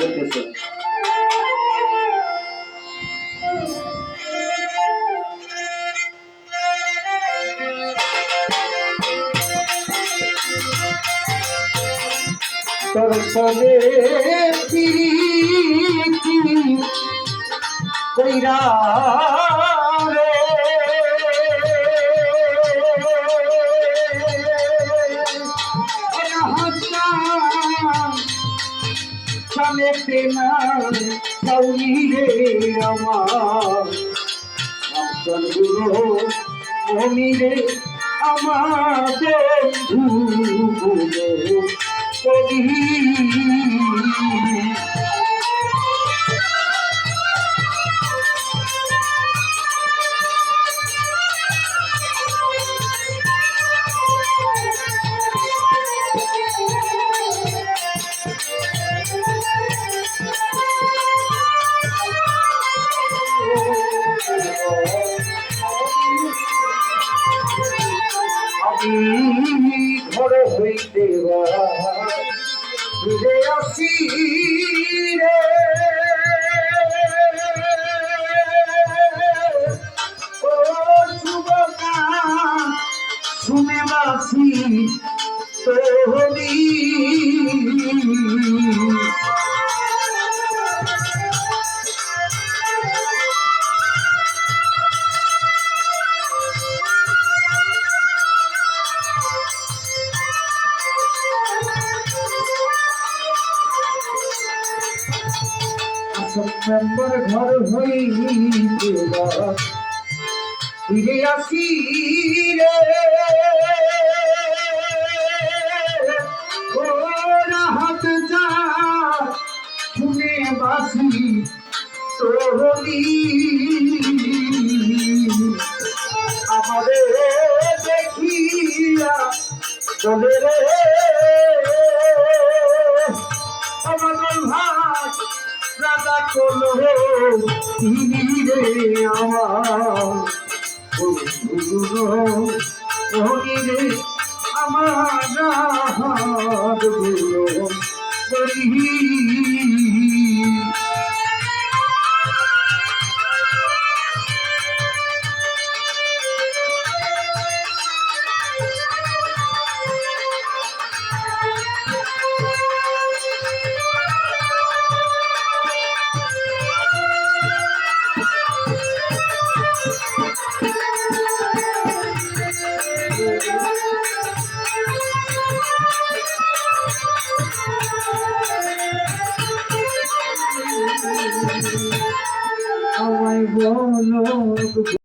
যেতেছে তোর সবে প্রীতি কইরা চলেতে না সৌরি রে আমার। সবগুলো মনিরে আমার বন্ধুগুলো ঘর হইতে ফিরে আসি রে। শুনে বাসি তোহরি সেপ্টেম্বর ঘর হইতে ফিরে আসি রে হাত যা শুনে বাসি তোহলি আমাদের দেখিয়া চলে রে। রাজা কোলো তিনি রে আমার আমার বলো